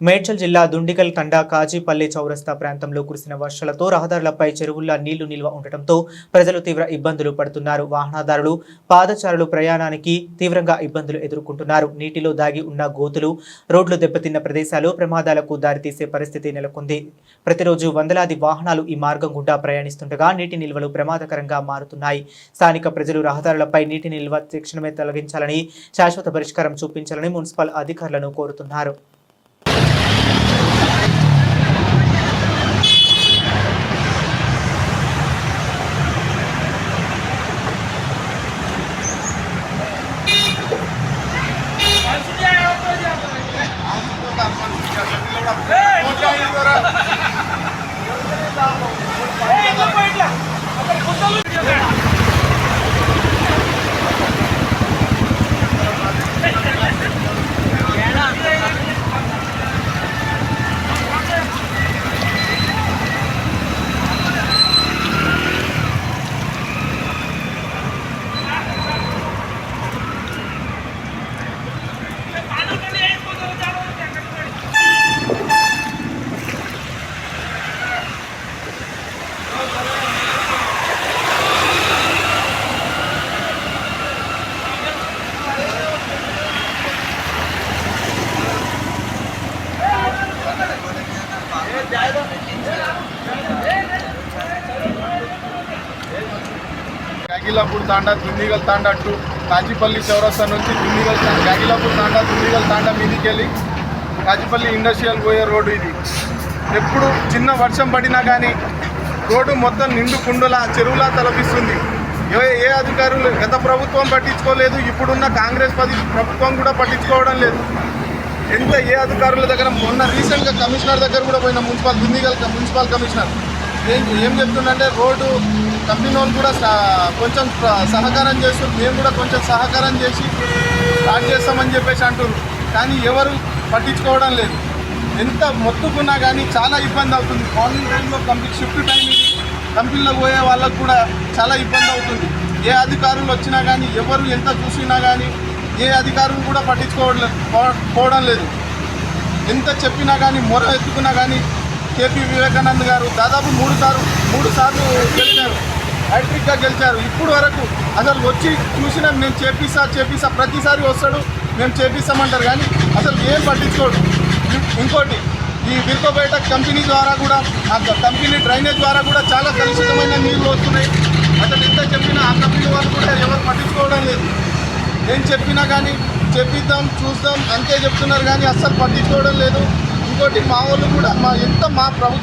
మేడ్చల్ జిల్లా దుండిగల్ తండా కాజీపల్లి చౌరస్తా ప్రాంతంలో కురిసిన వర్షాలతో రహదారులపై చెరువుల్లో నీళ్ళు నిల్వ ఉండటంతో ప్రజలు తీవ్ర ఇబ్బందులు పడుతున్నారు. వాహనదారులు పాదచారులు ప్రయాణానికి తీవ్రంగా ఇబ్బందులు ఎదుర్కొంటున్నారు. నీటిలో దాగి ఉన్న గోతులు రోడ్లు దెబ్బతిన్న ప్రదేశాలు ప్రమాదాలకు దారితీసే పరిస్థితి నెలకొంది. ప్రతిరోజు వందలాది వాహనాలు ఈ మార్గం గుండా ప్రయాణిస్తుండగా నీటి నిల్వలు ప్రమాదకరంగా మారుతున్నాయి. స్థానిక ప్రజలు రహదారులపై నీటి నిల్వ తక్షణమే తొలగించాలని శాశ్వత పరిష్కారం చూపించాలని మున్సిపల్ అధికారులను కోరుతున్నారు. ¡Eh! ¡Eh! ¡Eh! ¡Eh! Gagillapur Tanda Dundigal Tanda to Kazipally చౌరస్తా నుంచి దుండిగల్ తాండా గాగిలాపూర్ తాండా తుండిగల్ తాండా మీదికి వెళ్ళి కాజీపల్లి ఇండస్ట్రియల్ పోయే రోడ్డు ఇది. ఎప్పుడు చిన్న వర్షం పడినా కానీ రోడ్డు మొత్తం నిండు కుండలా చెరువులా తలపిస్తుంది. ఏ ఏ అధికారులు గత ప్రభుత్వం పట్టించుకోలేదు ఇప్పుడున్న కాంగ్రెస్ పది ప్రభుత్వం కూడా పట్టించుకోవడం లేదు. ఎంత ఏ అధికారుల దగ్గర మొన్న రీసెంట్గా కమిషనర్ దగ్గర కూడా పోయిన మున్సిపల్ దుందిగల్ మున్సిపల్ కమిషనర్. ఏం ఏం చెప్తుందంటే రోడ్డు కంపెనీ వాళ్ళు కూడా కొంచెం సహకారం చేస్తారు మేము కూడా కొంచెం సహకారం చేసి స్టార్ట్ చేస్తామని చెప్పేసి అంటున్నారు కానీ ఎవరు పట్టించుకోవడం లేదు. ఎంత మొత్తుకున్నా కానీ చాలా ఇబ్బంది అవుతుంది. మార్నింగ్ టైంలో కంపెనీ షిఫ్ట్ టైం ఇది. కంపెనీలో పోయే వాళ్ళకు కూడా చాలా ఇబ్బంది అవుతుంది. ఏ అధికారులు వచ్చినా కానీ ఎవరు ఎంత చూసినా కానీ ఏ అధికారులు కూడా పట్టించుకోవడం పోవడం లేదు. ఎంత చెప్పినా కానీ మొర ఎత్తుకున్నా కానీ కేపీ వివేకానంద్ గారు దాదాపు మూడు సార్లు మూడు సార్లు గెలిచారు. హ్యాట్రిక్గా గెలిచారు. ఇప్పుడు వరకు అసలు వచ్చి చూసినా మేము చేపిస్తా చేపిస్తా ప్రతిసారి వస్తాడు మేము చేపిస్తామంటారు కానీ అసలు ఏం పట్టించుకోడు. ఇంకోటి ఈ విరుకోపేట కంపెనీ ద్వారా కూడా ఆ కంపెనీ డ్రైనేజ్ ద్వారా కూడా చాలా కలుషితమైన నీళ్ళు వస్తున్నాయి. అసలు ఎంత చెప్పినా ఆ కంపెనీ వాళ్ళు కూడా ఎవరు పట్టించుకోవడం లేదు ఏం చెప్పినా కానీ చెప్పిద్దాం చూద్దాం అంతే చెప్తున్నారు కానీ అస్సలు పట్టించుకోవడం లేదు. ఇంకోటి మా వాళ్ళు కూడా మా ఎంత మా ప్రభు